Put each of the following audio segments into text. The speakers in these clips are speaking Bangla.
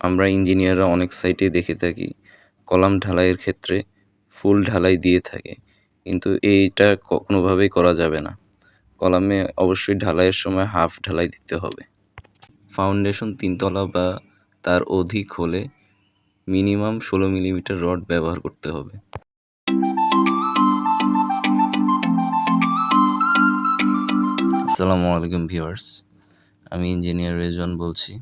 আমরা ইঞ্জিনিয়াররা অনেক সাইটে দেখে থাকি। কলাম ঢালাইয়ের ক্ষেত্রে ফুল ঢালাই দিয়ে থাকে। কিন্তু এইটা কোনোভাবেই করা যাবে না। কলামে অবশ্যই ঢালাইয়ের সময় হাফ ঢালাই দিতে হবে। ফাউন্ডেশন তিনতলা বা তার অধিক হলে মিনিমাম ষোলো মিলিমিটার রড ব্যবহার করতে হবে। আসসালামু আলাইকুম ভিউয়ার্স, আমি ইঞ্জিনিয়ার রেজন বলছি।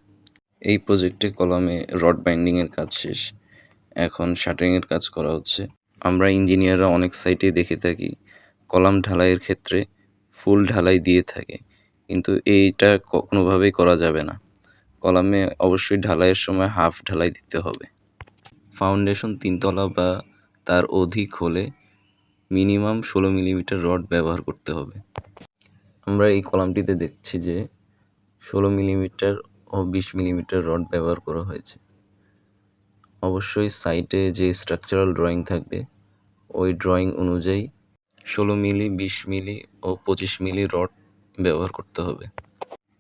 এই প্রজেক্টে কলামে রড বাইন্ডিংয়ের কাজ শেষ। এখন শাটারিংয়ের কাজ করা হচ্ছে। আমরা ইঞ্জিনিয়াররা অনেক সাইটে দেখে থাকি। কলাম ঢালাইয়ের ক্ষেত্রে ফুল ঢালাই দিয়ে থাকে। কিন্তু এইটা কোনোভাবেই করা যাবে না। কলামে অবশ্যই ঢালাইয়ের সময় হাফ ঢালাই দিতে হবে। ফাউন্ডেশন তিনতলা বা তার অধিক হলে মিনিমাম ষোলো মিলিমিটার রড ব্যবহার করতে হবে। আমরা এই কলামটিতে দেখছি যে ষোলো মিলিমিটার ও বিশ মিলিমিটার রড ব্যবহার করা হয়েছে। অবশ্যই সাইটে যে স্ট্রাকচারাল ড্রয়িং থাকবে, ওই ড্রয়িং অনুযায়ী ষোলো মিলি, বিশ মিলি ও পঁচিশ মিলি রড ব্যবহার করতে হবে।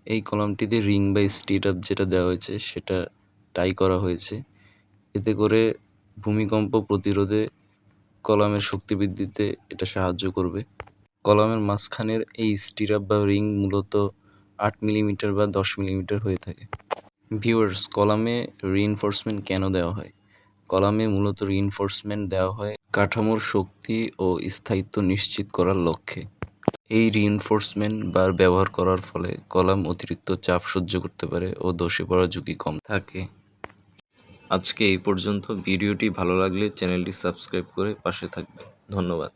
এই কলামটিতে রিং বা স্টিট আপ যেটা দেওয়া হয়েছে, সেটা টাই করা হয়েছে। এতে করে ভূমিকম্প প্রতিরোধে কলামের শক্তি বৃদ্ধিতে এটা সাহায্য করবে। কলামের মাঝখানের এই স্টিরাপ বা রিং মূলত আট মিলিমিটার বা দশ মিলিমিটার হয়ে থাকে। ভিউয়ার্স কলামে রিইনফোর্সমেন্ট কেন দেওয়া হয়? কলামে মূলত রিইনফোর্সমেন্ট দেওয়া হয় কাঠামোর শক্তি ও স্থায়িত্ব নিশ্চিত করার লক্ষ্যে। এই রিইনফোর্সমেন্ট বার ব্যবহার করার ফলে কলাম অতিরিক্ত চাপ সহ্য করতে পারে ও ধসে পড়ার ঝুঁকি কম থাকে। আজকে এই পর্যন্ত। ভিডিওটি ভালো লাগলে চ্যানেলটি সাবস্ক্রাইব করে পাশে থাকবে ধন্যবাদ।